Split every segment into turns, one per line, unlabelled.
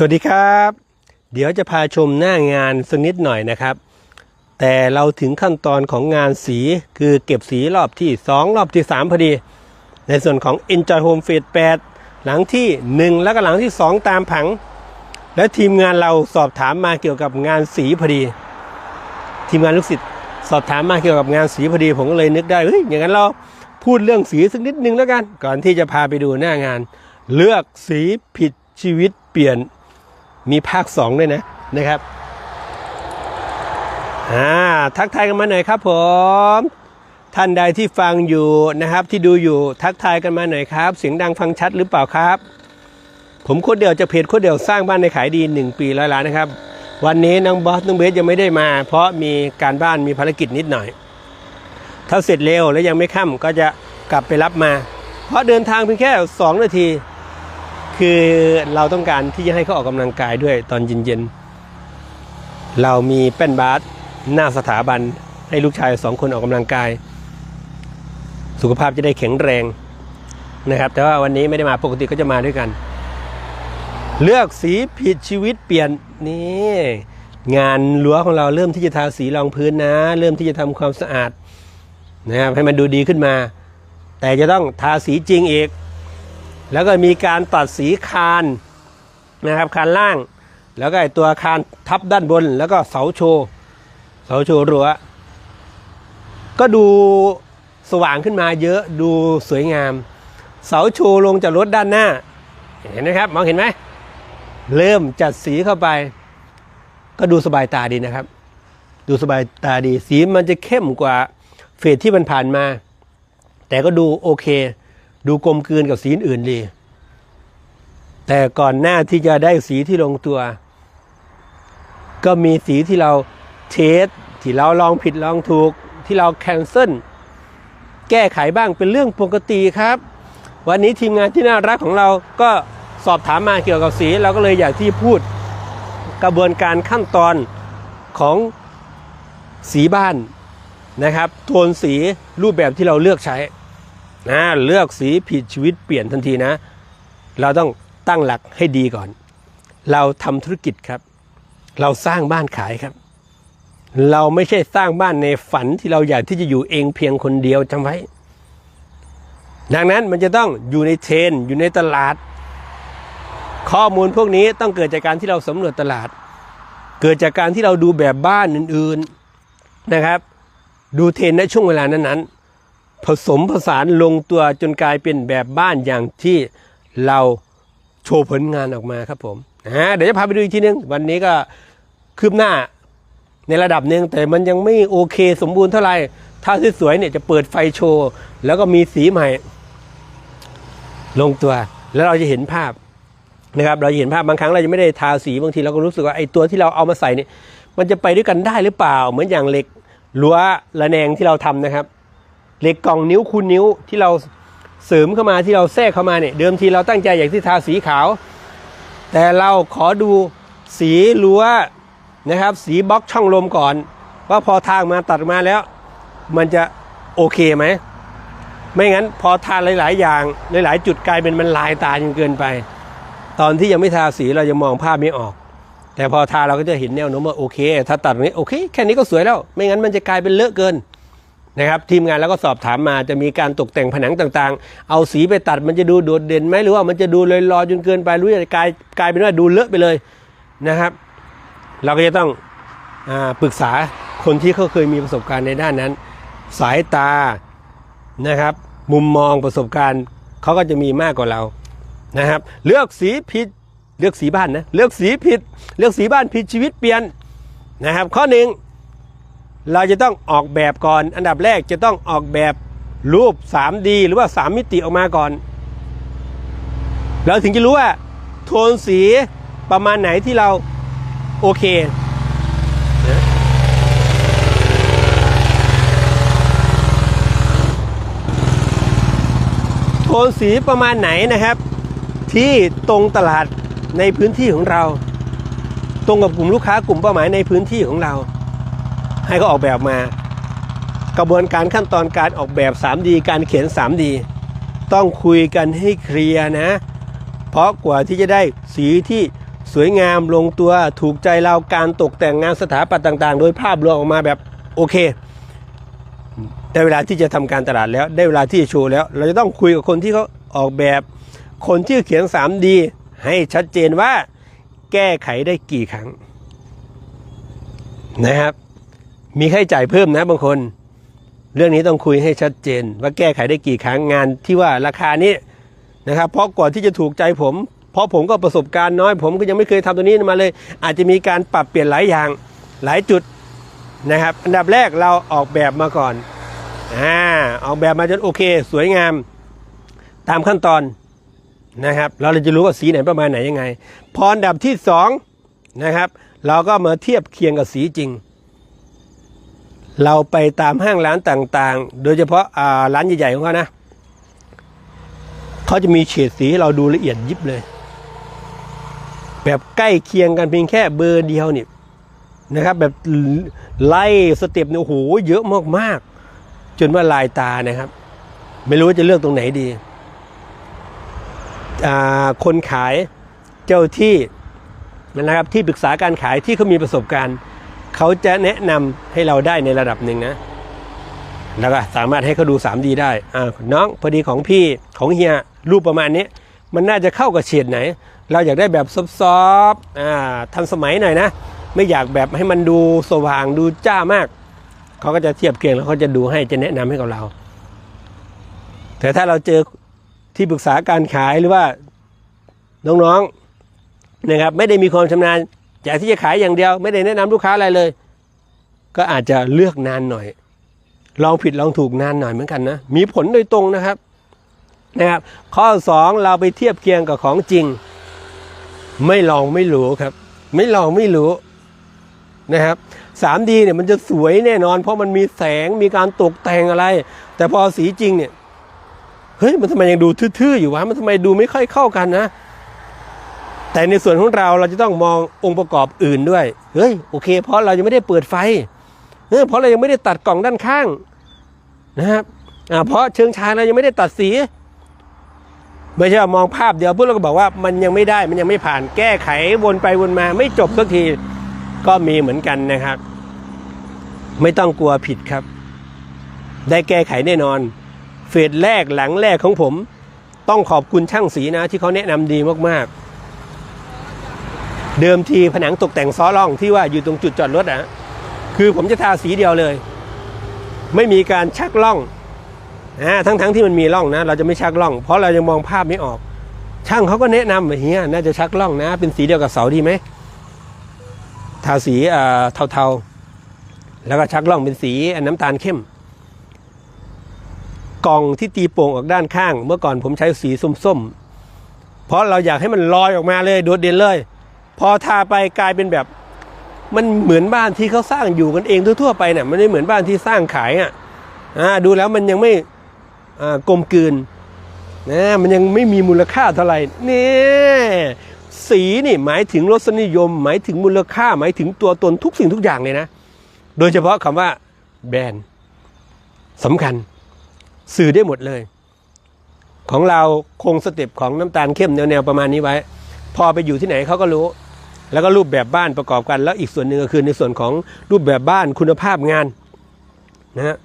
สวัสดีครับ เดี๋ยวจะพาชมหน้างานสักนิดหน่อยนะครับ แต่เราถึงขั้นตอนของงานสีคือเก็บสีรอบที่ 2 รอบที่ 3 พอดี ในส่วนของ Enjoy Home Phase 8 หลังที่ 1 แล้วก็หลังที่ 2 ตามผัง และทีมงานเราสอบถามมาเกี่ยวกับงานสีพอดี ทีมงานลูกศิษย์สอบถามมาเกี่ยวกับงานสีพอดี ผมก็เลยนึกได้เฮ้ยอย่างนั้นเราพูดเรื่องสีสักนิดนึงแล้วกัน ก่อนที่จะพาไปดูหน้างาน เลือกสีผิดชีวิตเปลี่ยน มีภาคสองด้วยนะนะครับอ่าทักทายกันมาหน่อยครับผม ท่านใดที่ฟังอยู่นะครับที่ดูอยู่ทักทายกันมาหน่อยครับ เสียงดังฟังชัดหรือเปล่าครับ ผมโคตรเดียวจะเพจโคตรเดียวสร้างบ้านในขายดี 1 ปีร้อยล้านนะครับ วันนี้น้องบอสน้องเบสยังไม่ได้มา เพราะมีการบ้านมีภารกิจนิดหน่อย ถ้าเสร็จเร็วแล้วยังไม่ค่ำก็จะกลับไปรับมา เพราะเดินทางเพียงแค่ 2 นาที คือเราต้องการที่จะให้เขาออกกำลังกายด้วยตอนเย็นๆ เรามีแป้นบาสหน้าสถาบันให้ลูกชายสองคนออกกำลังกาย สุขภาพจะได้แข็งแรงนะครับ แต่ว่าวันนี้ไม่ได้มาปกติก็จะมาด้วยกัน เลือกสีผิดชีวิตเปลี่ยนนี่งานรั้วของเราเริ่มที่จะทาสีรองพื้นนะ เริ่มที่จะทำความสะอาดนะครับให้มันดูดีขึ้นมา แต่จะต้องทาสีจริงอีก แล้วก็มีการตัดสีคานนะครับคานล่าง แล้วก็ไอตัวคานทับด้านบน แล้วก็เสาโชว์เสาโชว์รั้วก็ดูสว่างขึ้นมาเยอะดูสวยงาม เสาโชว์ลงจากรถด้านหน้า เห็นไหมครับ มองเห็นไหมเริ่มจัดสีเข้าไป ก็ดูสบายตาดีนะครับ ดูสบายตาดีสีมันจะเข้มกว่าเฟสที่มันผ่านมา แต่ก็ดูโอเค ดูกลมกลืนกับสีอื่นดี แต่ก่อนหน้าที่จะได้สีที่ลงตัว ก็มีสีที่เราเทสที่เราลองผิดลองถูก ที่เราแคนเซิลแก้ไขบ้างเป็นเรื่องปกติครับ วันนี้ทีมงานที่น่ารักของเราก็สอบถามมาเกี่ยวกับสี เราก็เลยอยากที่พูดกระบวนการขั้นตอนของสีบ้านนะครับโทนสีรูปแบบที่เราเลือกใช้ นะเลือกสีผิดชีวิตเปลี่ยนทันทีนะ เราต้องตั้งหลักให้ดีก่อน เราทำธุรกิจครับ เราสร้างบ้านขายครับ เราไม่ใช่สร้างบ้านในฝันที่เราอยากที่จะอยู่เองเพียงคนเดียวจำไว้ ดังนั้นมันจะต้องอยู่ในเทรนอยู่ในตลาด ข้อมูลพวกนี้ต้องเกิดจากการที่เราสำรวจตลาด เกิดจากการที่เราดูแบบบ้านอื่น ๆนะครับ ดูเทรนในช่วงเวลานั้นๆ ผสมผสานลงตัวจนกลายเป็นแบบบ้านอย่างที่เราโชว์ผลงานออกมาครับผมอ่าเดี๋ยวจะพาไปดูอีกทีนึง วันนี้ก็คืบหน้าในระดับหนึ่งแต่มันยังไม่โอเคสมบูรณ์เท่าไหร่ ถ้าสวยๆเนี่ยจะเปิดไฟโชว์ แล้วก็มีสีใหม่ ลงตัว แล้วเราจะเห็นภาพนะครับ เราจะเห็นภาพบางครั้งเราจะไม่ได้ทาสีบางทีเราก็รู้สึกว่าไอ้ตัวที่เราเอามาใส่เนี่ยมันจะไปด้วยกันได้หรือเปล่า เหมือนอย่างเหล็กรั้วระแนงที่เราทำนะครับ เหล็กกล่องนิ้วคูณนิ้วที่เราเสริมเข้ามาที่เราแทรกเข้ามาเนี่ยเดิมทีเราตั้งใจอยากที่ทาสีขาว แต่เราขอดูสีรั้วนะครับ สีบล็อกช่องลมก่อน ว่าพอทางมาตัดมาแล้ว มันจะโอเคไหมไม่งั้นพอทาหลาย ๆ อย่างหลาย ๆ จุดกลายเป็นมันลายตาจนเกินไป ตอนที่ยังไม่ทาสีเราจะมองภาพไม่ออก แต่พอทาเราก็จะเห็นแนวโน้มว่าโอเค ถ้าตัดตรงนี้โอเค แค่นี้ก็สวยแล้ว ไม่งั้นมันจะกลายเป็นเลอะเกิน นะครับทีมงานแล้วก็สอบถามมาจะมีการตกแต่งผนังต่างๆ เอาสีไปตัดมันจะดูโดดเด่นไหมหรือว่ามันจะดูลอยลอยๆจนเกินไปหรือจะกลายกลายเป็นว่าดูเลอะไปเลยนะครับ เราก็จะต้องอปรึกษาคนที่เขาเคยมีประสบการณ์ในด้านนั้น สายตานะครับ มุมมองประสบการณ์เขาก็จะมีมากกว่าเรานะครับ เลือกสีผิดเลือกสีบ้านนะเลือกสีผิด เลือกสีบ้านผิดชีวิตเปลี่ยนนะครับ ข้อหนึ่ง เราจะต้องออกแบบก่อน อันดับแรกจะต้องออกแบบรูป 3D หรือว่า 3 มิติออกมาก่อน เราถึงจะรู้ว่า โทนสีประมาณไหนที่เราโอเคโทนสีประมาณไหนนะครับ ที่ตรงตลาดในพื้นที่ของเรา ตรงกับกลุ่มลูกค้ากลุ่มเป้าหมายในพื้นที่ของเรา ให้เขาออกแบบมา กระบวนการขั้นตอนการออกแบบ 3D การเขียน 3D ต้องคุยกันให้เคลียร์นะ เพราะกว่าที่จะได้สีที่สวยงามลงตัวถูกใจเราการตกแต่งงานสถาปัตย์ต่าง ๆ โดยภาพรวมออกมาแบบโอเคได้เวลาที่จะทำการตลาดแล้ว ได้เวลาที่จะโชว์แล้ว เราจะต้องคุยกับคนที่เขาออกแบบ คนที่เขียน 3D ให้ชัดเจนว่าแก้ไขได้กี่ครั้งนะครับ มีค่าใช้จ่ายเพิ่มนะบางคน เรื่องนี้ต้องคุยให้ชัดเจน ว่าแก้ไขได้กี่ครั้งงานที่ว่าราคานี้นะครับเพราะก่อนที่จะถูกใจผม เพราะผมก็ประสบการณ์น้อย ผมก็ยังไม่เคยทำตัวนี้มาเลย อาจจะมีการปรับเปลี่ยนหลายอย่างหลายจุดนะครับ อันดับแรกเราออกแบบมาก่อนอ่าออกแบบมาจนโอเค สวยงามตามขั้นตอนนะครับเราเลยจะรู้ว่าสีไหนประมาณไหนยังไง พออันดับที่สองนะครับเราก็มาเทียบเคียงกับสีจริง เราไปตามห้างร้านต่างๆ โดยเฉพาะาร้านใหญ่ๆของเขานะเขาจะมีเฉดสีให้เราดูละเอียดยิบเลย แบบใกล้เคียงกันเพียงแค่เบอร์เดียวนี่นะครับ แบบไล่สเต็ปเนี่ยโอ้โหเยอะมากๆ จนว่าลายตานะครับ ไม่รู้ว่าจะเลือกตรงไหนดี คนขายเจ้าที่นะครับที่ปรึกษาการขายที่เขามีประสบการณ์ เขาจะแนะนำให้เราได้ในระดับหนึ่งนะ แล้วก็สามารถให้เขาดู 3D ได้อ่าน้องพอดีของพี่ของเฮียรูปประมาณนี้ มันน่าจะเข้ากับเฉดไหน เราอยากได้แบบซอฟต์ๆอ่าทันสมัยหน่อยนะ ไม่อยากแบบให้มันดูสว่างดูจ้ามาก เขาก็จะเทียบเคียงแล้วเขาจะดูให้จะแนะนำให้กับเรา แต่ถ้าเราเจอที่ปรึกษาการขายหรือว่าน้องๆนะครับไม่ได้มีความชำนาญ อยากที่จะขายอย่างเดียวไม่ได้แนะนำลูกค้าอะไรเลย ก็อาจจะเลือกนานหน่อย ลองผิดลองถูกนานหน่อยเหมือนกันนะ มีผลโดยตรงนะครับนะครับ ข้อ 2 เราไปเทียบเคียงกับของจริง ไม่ลองไม่รู้ครับ ไม่ลองไม่รู้นะครับ 3D เนี่ยมันจะสวยแน่นอน เพราะมันมีแสงมีการตกแต่งอะไร แต่พอสีจริงเนี่ยเฮ้ยมันทำไมยังดูทื่อๆอยู่วะมันทำไมดูไม่ค่อยเข้ากันนะ แต่ในส่วนของเราเราจะต้องมององค์ประกอบอื่นด้วย เฮ้ยโอเค เพราะเรายังไม่ได้เปิดไฟเออเพราะเรายังไม่ได้ตัดกล่องด้านข้างนะครับเพราะเชิงชายเรายังไม่ได้ตัดสีไม่ใช่ว่ามองภาพเดียวพวกเราก็บอกว่ามันยังไม่ได้มันยังไม่ผ่านแก้ไขวนไปวนมา ไม่จบสักทีก็มีเหมือนกันนะครับ ไม่ต้องกลัวผิดครับ ได้แก้ไขแน่นอน เฟสแรกหลังแรกของผม ต้องขอบคุณช่างสีนะที่เขาแนะนำดีมากๆ เดิมทีผนังตกแต่งซ้อล่องที่ว่าอยู่ตรงจุดจอดรถอะคือผมจะทาสีเดียวเลย ไม่มีการชักล่องนะทั้งๆทที่มันมีร่องนะ เราจะไม่ชักล่อง เพราะเรายังมองภาพไม่ออก ช่างเขาก็แนะนำว่าเฮียน่าจะชักล่องนะ เป็นสีเดียวกับเสาดีไหมทาสีเทาๆ แล้วก็ชักล่องเป็นสีน้ำตาลเข้ม กล่องที่ตีโป่งออกด้านข้าง เมื่อก่อนผมใช้สีส้มๆ เพราะเราอยากให้มันลอยออกมาเลยโดดเด่นเลย พอทาไปกลายเป็นแบบ มันเหมือนบ้านที่เขาสร้างอยู่กันเองทั่วๆไปเนี่ยมันไม่เหมือนบ้านที่สร้างขายอะดูแล้วมันยังไม่กลมกลืนนะมันยังไม่มีมูลค่าเท่าไหร่นี่สีนี่หมายถึงรสนิยม หมายถึงมูลค่า หมายถึงตัวตนทุกสิ่งทุกอย่างเลยนะ โดยเฉพาะคำว่าแบรนด์สำคัญสื่อได้หมดเลย ของเราคงสเต็ปของน้ำตาลเข้มแนวๆประมาณนี้ไว้ พอไปอยู่ที่ไหนเขาก็รู้ แล้วก็รูปแบบบ้านประกอบกัน แล้วอีกส่วนหนึ่งก็คือในส่วนของรูปแบบบ้านคุณภาพงานนะฮะ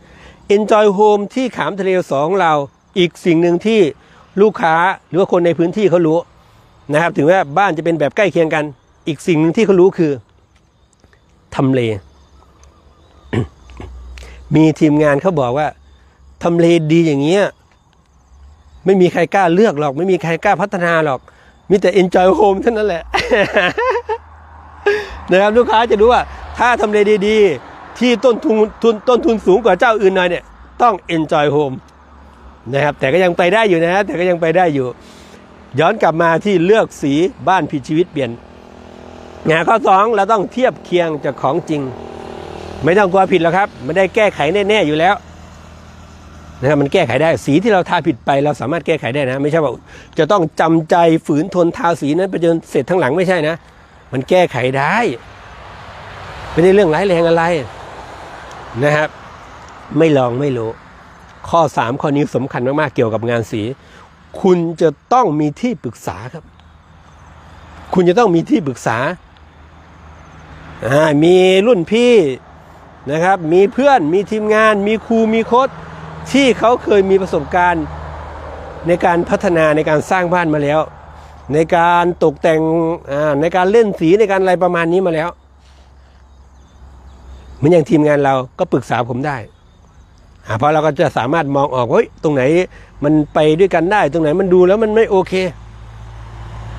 Enjoy Home ที่ขามทะเลสองเราอีกสิ่งหนึ่งที่ลูกค้าหรือว่าคนในพื้นที่เขารู้นะครับ ถึงแม้บ้านจะเป็นแบบใกล้เคียงกัน อีกสิ่งหนึ่งที่เขารู้คือทำเล มีทีมงานเขาบอกว่าทำเลดีอย่างเงี้ยไม่มีใครกล้าเลือกหรอก ไม่มีใครกล้าพัฒนาหรอก มีแต่ Enjoy Home เท่านั้นแหละ นะครับลูกค้าจะรู้ว่าถ้าทำเลดีๆ ที่ต้นทุนทุนต้นทุนสูงกว่าเจ้าอื่นหน่อยเนี่ยต้อง Enjoy Home นะครับแต่ก็ยังไปได้อยู่นะแต่ก็ยังไปได้อยู่ ย้อนกลับมาที่เลือกสีบ้านผิดชีวิตเปลี่ยนงานข้อสองเราต้องเทียบเคียงจากของจริง ไม่ต้องกลัวผิดหรอกครับไม่ได้แก้ไขแน่ๆอยู่แล้วนะครับมันแก้ไขได้สีที่เราทาผิดไปเราสามารถแก้ไขได้นะ ไม่ใช่ว่าจะต้องจำใจฝืนทนทาสีนั้นไปจนเสร็จทั้งหลังไม่ใช่นะ มันแก้ไขได้ ไม่ได้เรื่องร้ายแรงอะไรนะครับ ไม่ลองไม่รู้ ข้อ 3 ข้อนี้สำคัญมากๆเกี่ยวกับงานสี คุณจะต้องมีที่ปรึกษาครับ คุณจะต้องมีที่ปรึกษาอ่ามีรุ่นพี่นะครับ มีเพื่อนมีทีมงาน มีครูมีโค้ชที่เขาเคยมีประสบการณ์ในการพัฒนาในการสร้างบ้านมาแล้ว ในการตกแต่งในการเล่นสีในการอะไรประมาณนี้มาแล้วเหมือนอย่างทีมงานเราก็ปรึกษาผมได้เพราะเราก็จะสามารถมองออกเฮ้ยตรงไหนมันไปด้วยกันได้ ตรงไหนมันดูแล้วมันไม่โอเค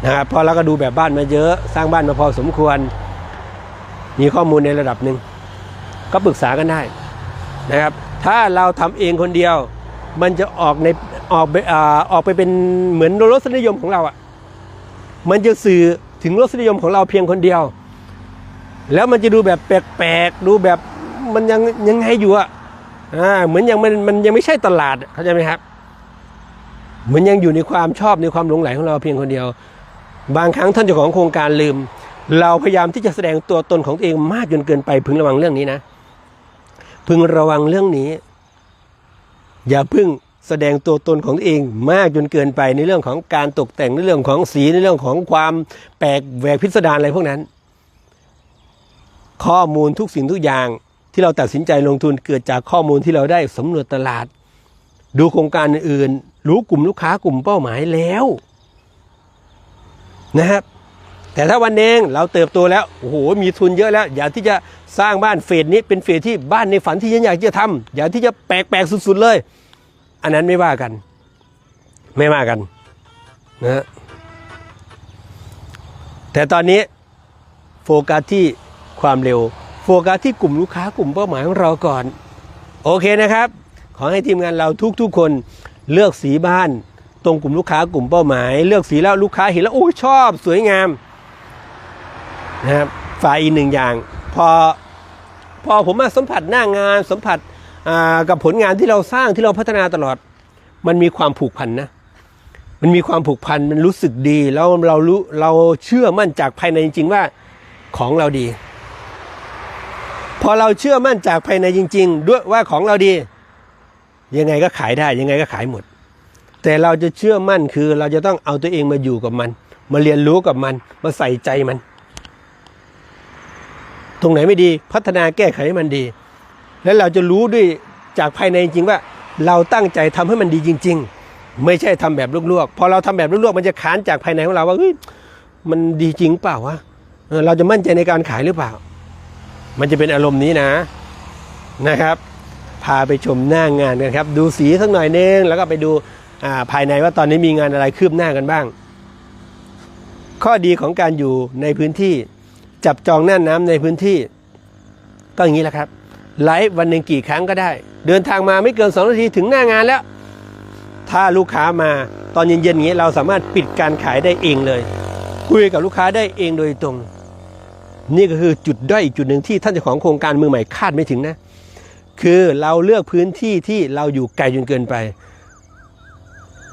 นะครับพราะเราก็ดูแบบบ้านมาเยอะ สร้างบ้านมาพอสมควร มีข้อมูลในระดับหนึ่งก็ปรึกษากันได้นะครับ ถ้าเราทำเองคนเดียว มันจะออกในออกไปออกไปเป็นเหมือนรสนิยมของเราอะ มันจะสื่อถึงรสนิยมของเราเพียงคนเดียว แล้วมันจะดูแบบแปลกๆดูแบบมันยังยังไงอยู่อะ่ะอ่าเหมือนยังมันมันยังไม่ใช่ตลาดเข้าใจไหมครับ เหมือนยังอยู่ในความชอบในความหลงไหลของเราเพียงคนเดียว บางครั้งท่านเจ้าของโครงการลืม เราพยายามที่จะแสดงตัวตนของตัวเองมากจนเกินไป พึงระวังเรื่องนี้นะ พึงระวังเรื่องนี้ อย่าพึ่ง แสดงตัวตนของตัวเองมากจนเกินไปในเรื่องของการตกแต่งในเรื่องของสีในเรื่องของความแปลกแหวกพิสดารอะไรพวกนั้น ข้อมูลทุกสิ่งทุกอย่างที่เราตัดสินใจลงทุนเกิดจากข้อมูลที่เราได้สำรวจตลาด ดูโครงการอื่น รู้กลุ่มลูกค้ากลุ่มเป้าหมายแล้วนะครับแต่ถ้าวันเองเราเติบโตแล้วโอ้โหมีทุนเยอะแล้ว อยากที่จะสร้างบ้านเฟสนี้เป็นเฟสที่บ้านในฝันที่ฉันอยากจะทำอยากที่จะแปลกๆสุด ๆเลย อันนั้นไม่ว่ากัน ไม่ว่ากันนะแต่ตอนนี้โฟกัสที่ความเร็ว โฟกัสที่กลุ่มลูกค้ากลุ่มเป้าหมายของเราก่อน โอเคนะครับ ขอให้ทีมงานเราทุกๆคนเลือกสีบ้าน ตรงกลุ่มลูกค้ากลุ่มเป้าหมาย เลือกสีแล้วลูกค้าเห็นแล้วโอ้ชอบสวยงามนะครับฝ่ายอีกหนึ่งอย่าง พอพอผมมาสัมผัสหน้างานสัมผัส กับผลงานที่เราสร้างที่เราพัฒนาตลอด มันมีความผูกพันนะมันมีความผูกพันมันรู้สึกดีแล้วเรารู้เราเชื่อมั่นจากภายในจริง ๆ ว่าของเราดี พอเราเชื่อมั่นจากภายในจริง ๆ ด้วยว่าของเราดี ยังไงก็ขายได้ยังไงก็ขายหมด แต่เราจะเชื่อมั่นคือเราจะต้องเอาตัวเองมาอยู่กับมัน มาเรียนรู้กับมัน มาใส่ใจมัน ตรงไหนไม่ดีพัฒนาแก้ไขให้มันดี แล้วเราจะรู้ด้วยจากภายในจริงว่า เราตั้งใจทำให้มันดีจริง ๆ ไม่ใช่ทำแบบลวกๆพอเราทำแบบลวกๆมันจะค้านจากภายในของเราว่าเฮ้ยมันดีจริงเปล่าวะเราจะมั่นใจในการขายหรือเปล่า มันจะเป็นอารมณ์นี้นะนะครับ พาไปชมหน้างานกันครับ ดูสีสักหน่อยนึงแล้วก็ไปดูาภายในว่าตอนนี้มีงานอะไรคืบหน้ากันบ้าง ข้อดีของการอยู่ในพื้นที่ จับจองหน้าน้ำในพื้นที่ ก็อย่างนี้แหละครับ ไลฟ์วันหนึ่งกี่ครั้งก็ได้ เดินทางมาไม่เกิน 2 นาทีถึงหน้างานแล้ว ถ้าลูกค้ามาตอนเย็นๆอย่างนี้เราสามารถปิดการขายได้เองเลย คุยกับลูกค้าได้เองโดยตรง นี่ก็คือจุดด้อยอีกจุดหนึ่งที่ท่านเจ้าของโครงการมือใหม่คาดไม่ถึงนะ คือเราเลือกพื้นที่ที่เราอยู่ไกลจนเกินไป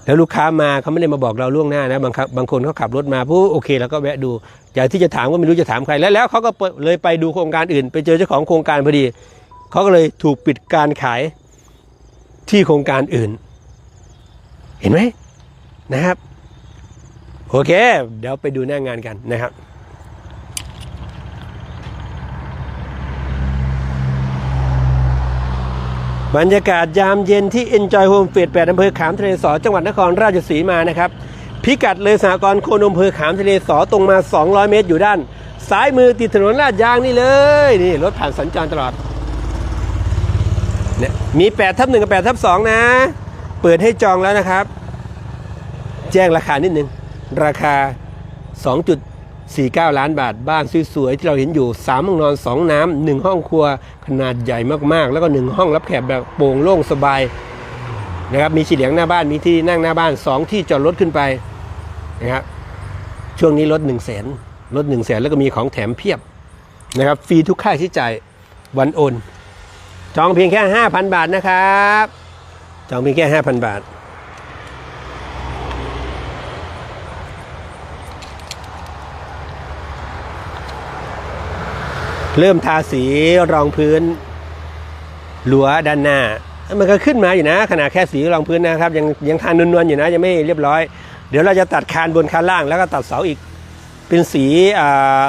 แล้วลูกค้ามาเขาไม่ได้มาบอกเราล่วงหน้านะบางครับบางคนเขาขับรถมาปุ๊บโอเคเราก็แวะดูอยากที่จะถามก็ไม่รู้จะถามใครแล้วแล้วเขาก็เลยไปดูโครงการอื่น ไปเจอเจ้าของโครงการพอดี เขาก็เลยถูกปิดการขายที่โครงการอื่น เห็นไหมนะครับ โอเค เดี๋ยวไปดูหน้างานกันนะครับบรรยากาศยามเย็นที่ Enjoy Home f e 8อำเภอขามทะเลสอจังหวัดนครราชสีมานะครับ พิกัดเลยสหกรณ์โคนมอำเภอขามทะเลสอตรงมา 200 เมตรอยู่ด้าน ซ้ายมือติดถนนลาดยางนี่เลย นี่รถผ่านสัญจรตลอด มี8ทับ1กับ8ทับ2นะ เปิดให้จองแล้วนะครับ แจ้งราคานิดนึง ราคา 2.49 ล้านบาท บ้านสวยๆที่เราเห็นอยู่ 3 ห้องนอน 2 น้ำ 1 ห้องครัวขนาดใหญ่มากๆ แล้วก็ 1 ห้องรับแขกแบบโปร่งโล่งสบายนะครับมีฉีเหลียงหน้าบ้านมีที่นั่งหน้าบ้าน 2 ที่จอดรถขึ้นไปนะครับช่วงนี้ลด1 0 0 0 0แสนลด1 0 0 0 0แสนแล้วก็มีของแถมเพียบนะครับฟรีทุกค่าใช้จ่ายวันโอน จองเพียงแค่ 5,000 บาทนะครับ จองเพียงแค่ 5,000 บาท เริ่มทาสีรองพื้นหลัวด้านหน้า มันก็ขึ้นมาอยู่นะ ขนาดแค่สีรองพื้นนะครับ ยังยังทานนวลๆอยู่นะ ยังไม่เรียบร้อย เดี๋ยวเราจะตัดคานบนคานล่างแล้วก็ตัดเสาอีก เป็นสีอ่า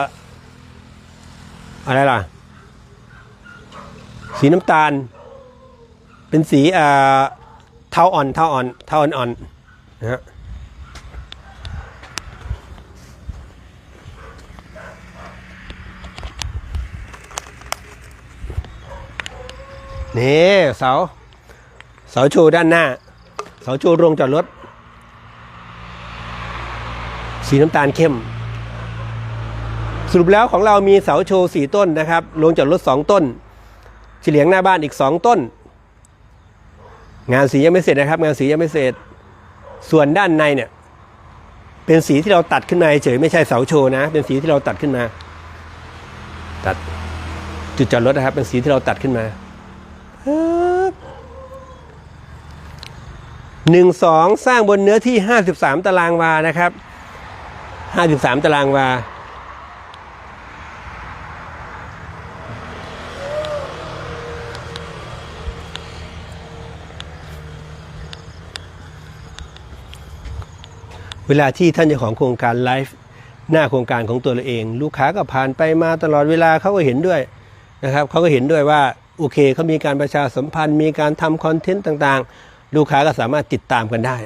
อะไรล่ะ สีน้ำตาล เป็นสีอ่าเทาอ่อนเทาอ่อนเทาอ่อนๆนะฮะนี่เสาเสาโชว์ด้านหน้า เสาโชว์โรงจอดรถ สีน้ำตาลเข้ม สรุปแล้วของเรามีเสาโชว์สี่ต้นนะครับโรงจอดรถสองต้น เฉลียงหน้าบ้านอีกสองต้น งานสียังไม่เสร็จนะครับ งานสียังไม่เสร็จ ส่วนด้านในเนี่ย เป็นสีที่เราตัดขึ้นมาเฉยไม่ใช่เสาโชว์นะ เป็นสีที่เราตัดขึ้นมา ตัดจุดจอดรถนะครับ เป็นสีที่เราตัดขึ้นมาหนึ่งสองสร้างบนเนื้อที่ห้าสิบสามตารางวานะครับห้าสิบสามตารางวา วลาที่ท่านเจ้าของโครงการไลฟ์หน้าโครงการของตัวเราเอง ลูกค้าก็ผ่านไปมาตลอดเวลาเขาก็เห็นด้วยนะครับเขาก็เห็นด้วยว่าโอเคเขามีการประชาสัมพันธ์ มีการทำคอนเทนต์ต่างๆ ลูกค้าก็สามารถติดตามกันได้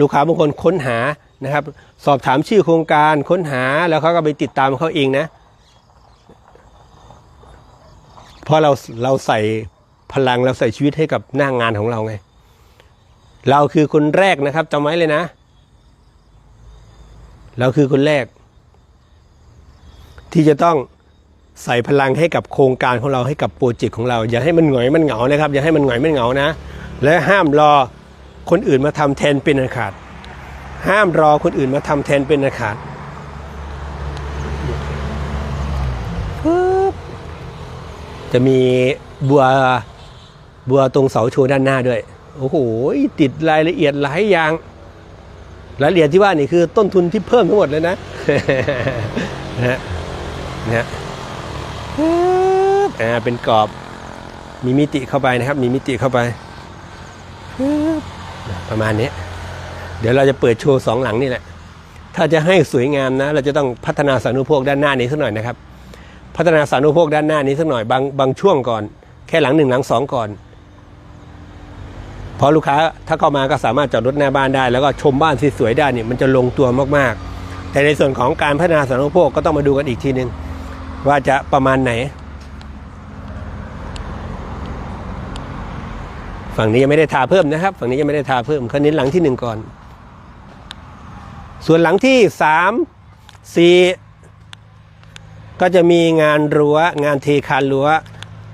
ลูกค้าบางคนค้นหานะครับ สอบถามชื่อโครงการค้นหาแล้วเขาก็ไปติดตามเขาเองนะเพราะเราเราใส่พลังเราใส่ชีวิตให้กับหน้างงานของเราไง เราคือคนแรกนะครับจำไว้เลยนะ เราคือคนแรก ที่จะต้องใส่พลังให้กับโครงการของเราให้กับโปรเจกต์ของเรา อย่าให้มันหงอยมันเหงานะครับ อย่าให้มันหงอยมันเหงานะ และห้ามรอคนอื่นมาทำแทนเป็นอันขาดห้ามรอคนอื่นมาทำแทนเป็นอันขาดจะมีบัวบัวตรงเสาโชว์ด้านหน้าด้วย โอ้โห ติดรายละเอียดหลายอย่าง รายละเอียดที่ว่านี่คือต้นทุนที่เพิ่มทั้งหมดเลยนะนะฮะนะฮะอ่าเป็นกรอบมีมิติเข้าไปนะครับ มีมิติเข้าไปประมาณนี้เดี๋ยวเราจะเปิดโชว์สองหลังนี่แหละ ถ้าจะให้สวยงามนะ เราจะต้องพัฒนาสานุโภคด้านหน้านี้สักหน่อยนะครับ พัฒนาสานุโภคด้านหน้านี้สักหน่อยบางบางช่วงก่อน แค่หลังหนึ่งหลังสองก่อน พอลูกค้าถ้าเข้ามาก็สามารถจอดรถหน้าบ้านได้ แล้วก็ชมบ้านสวยๆได้เนี่ยมันจะลงตัวมากๆ แต่ในส่วนของการพัฒนาสาธารณูปโภคก็ต้องมาดูกันอีกทีนึง ว่าจะประมาณไหน ฝั่งนี้ยังไม่ได้ทาเพิ่มนะครับ ฝั่งนี้ยังไม่ได้ทาเพิ่มคันนี้หลังที่หนึ่งก่อน ส่วนหลังที่สามสี่ก็จะมีงานรั้วงานเทคานรั้ว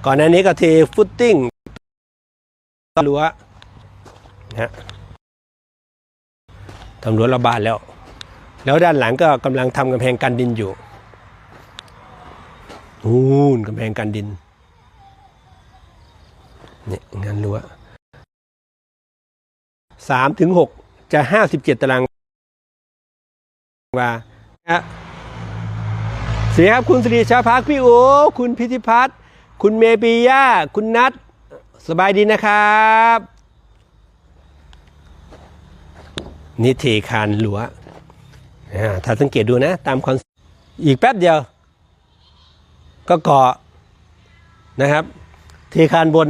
ก่อนหน้านี้ก็เทฟุตติ้งรั้ว นะทำรั้วระบาดแล้ว แล้วด้านหลังก็กำลังทำกำแพงกันดินอยู่นู่นกำแพงกันดินเนี่ยงานรั้วสามถึงหกจะห้าสิบเจ็ดตารางวานะสวัสดีครับคุณสิริชาพักพี่โอคุณพิธิพัฒน์คุณเมปียาคุณนัทสบายดีนะครับ นี่เทคานหลัวถ้าสังเกตดูนะ ตามคอนอีกแป๊บเดียว ก็เกาะนะครับ เทคานบน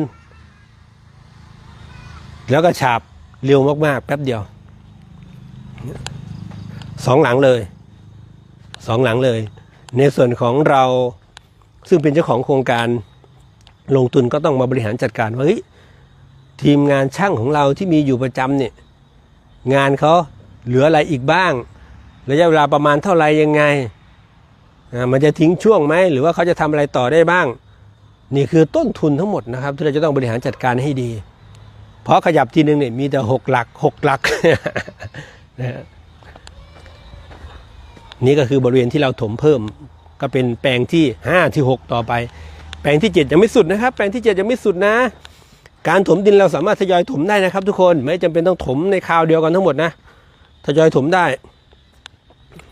แล้วก็ฉาบเร็วมาก ๆ แป๊บเดียว สองหลังเลยสองหลังเลย ในส่วนของเราซึ่งเป็นเจ้าของโครงการลงทุนก็ต้องมาบริหารจัดการว่าเฮ้ยทีมงานช่างของเราที่มีอยู่ประจำเนี่ย งานเขาเหลืออะไรอีกบ้าง ระยะเวลาประมาณเท่าไรยังไง มันจะทิ้งช่วงไหม หรือว่าเขาจะทำอะไรต่อได้บ้าง นี่คือต้นทุนทั้งหมดนะครับ ที่เราจะต้องบริหารจัดการให้ดี เพราะขยับทีนึงเนี่ยมีแต่หกหลักหกหลักนะฮะนี่ก็คือบริเวณที่เราถมเพิ่ม ก็เป็นแปลงที่ห้าที่หกต่อไป แปลงที่เจ็ดยังไม่สุดนะครับ แปลงที่เจ็ดยังไม่สุดนะ การถมดินเราสามารถทยอยถมได้นะครับ ทุกคนไม่จำเป็นต้องถมในคราวเดียวกันทั้งหมดนะทยอยถมได้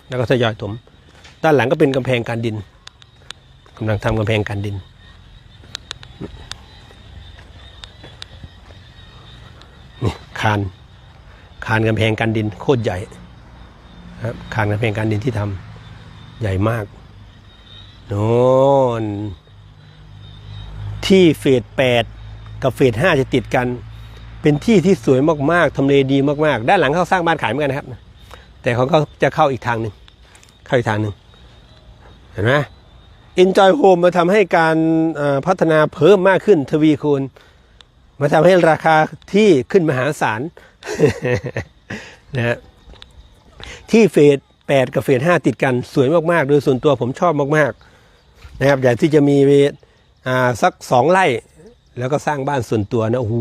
แล้วก็ทยอยถม ด้านหลังก็เป็นกำแพงการดินกำลังทำกำแพงการดิน นี่คานคานกำแพงการดินโคตรใหญ่ครับคานกำแพงการดินที่ทใหญ่มากโน่นที่เฟสแปด กับเฟสห้าจะติดกัน เป็นที่ที่สวยมากๆทำเลดีมากๆ ด้านหลังเขาสร้างบ้านขายเหมือนกันนะครับ แต่เขาก็จะเข้าอีกทางหนึ่งเข้าอีกทางหนึ่งเห็นไหม Enjoy Home มาทำให้การพัฒนาเพิ่มมากขึ้นทวีคูณ มาทำให้ราคาที่ขึ้นมหาศาลนะที่เฟส8 กับเฟส5ติดกันสวยมากๆ โดยส่วนตัวผมชอบมากๆ นะครับอยากที่จะมีสักสองไร่ แล้วก็สร้างบ้านส่วนตัวนะโอ้โห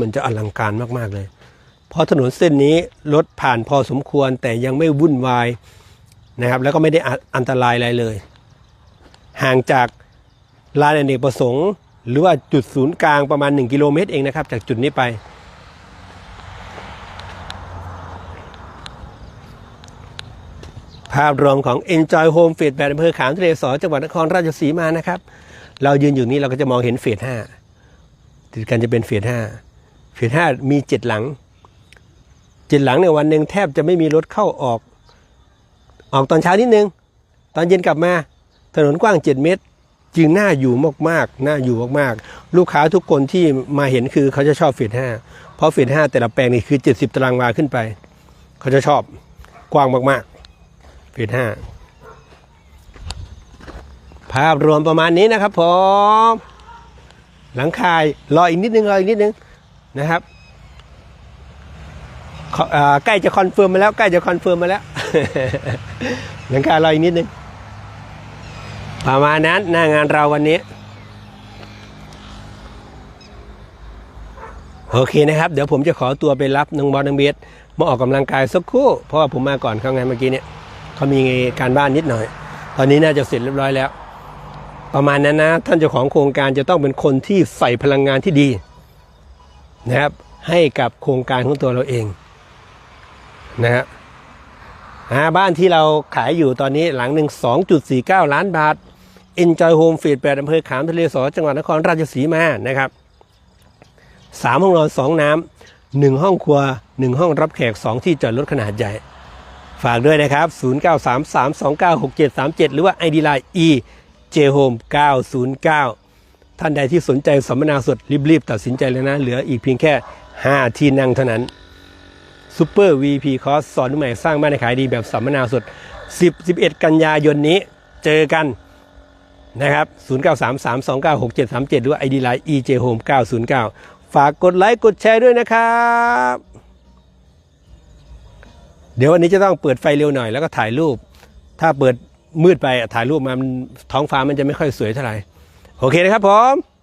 มันจะอลังการมากๆเลยเพราะถนนเส้นนี้รถผ่านพอสมควรแต่ยังไม่วุ่นวายนะครับ แล้วก็ไม่ได้อันตรายอะไรเลย ห่างจากลานอเนกประสงค์ หรือว่าจุดศูนย์กลางประมาณ 1 กิโลเมตรเองนะครับ จากจุดนี้ไป ภาพรวมของ Enjoy Home เฟส8อำเภอขามทะเลสอจังหวัดนครราชสีมานะครับ เรายืนอยู่นี้เราก็จะมองเห็นเฟส5 ติดกันจะเป็นเฟส5เฟส5มีเจ็ดหลังเจ็ดหลังในยวันหนึ่งแทบจะไม่มีรถเข้าออก ออกตอนเช้านิดนึง ตอนเย็นกลับมา ถนนกว้าง7เมตร จึงน่าอยู่มากๆน่าอยู่มากๆ ลูกค้าทุกคนที่มาเห็นคือเขาจะชอบเฟส5เพราะเฟส5แต่ละแปลงนี่คือ70ตารางวาขึ้นไป เขาจะชอบกว้างมากๆเฟส5ภาพรวมประมาณนี้นะครับผม หลังคายรออีกนิดนึงรออีกนิดนึงนะครับใกล้จะคอนเฟิร์มมาแล้วใกล้จะคอนเฟิร์มมาแล้วหลังคารออีกนิดนึงประมาณนั้นหน้างานเราวันนี้ โอเคนะครับ เดี๋ยวผมจะขอตัวไปรับน้องบอลน้องเบสมาออกกำลังกายสักครู่เพราะว่าผมมาก่อนเขาไงเมื่อกี้เนี่ยเขามีการบ้านนิดหน่อย ตอนนี้น่าจะเสร็จเรียบร้อยแล้ว ประมาณนั้นนะท่านเจ้าของโครงการจะต้องเป็นคนที่ใส่พลังงานที่ดีนะครับให้กับโครงการของตัวเราเองนะครับบ้านที่เราขายอยู่ตอนนี้หลังหนึ่ง2.49 ล้านบาท Enjoy Home เฟส8อำเภอขามทะเลสอจังหวัดนครราชสีมานะครับสามห้องนอนสองน้ำหนึ่งห้องครัวหนึ่งห้องรับแขกสองที่จอดรถขนาดใหญ่ ฝากด้วยนะครับ 0933296737 หรือว่า ID Line E J Home 909 ท่านใดที่สนใจสัมมนาสดรีบๆ ตัดสินใจเลยนะ เหลืออีกเพียงแค่ 5 ที่นั่งเท่านั้นซูเปอร์ VP คอร์สสอนใหม่สร้างบ้านให้ขายดีแบบสัมมนาสด 10 11 กันยายนนี้เจอกันนะครับ 0933296737 หรือว่า ID Line EJ Home 909 ฝากกดไลค์กดแชร์ด้วยนะครับ เดี๋ยววันนี้จะต้องเปิดไฟเร็วหน่อยแล้วก็ถ่ายรูป ถ้าเปิด มืดไปถ่ายรูปมามันท้องฟ้ามันจะไม่ค่อยสวยเท่าไหร่โอเคนะครับผม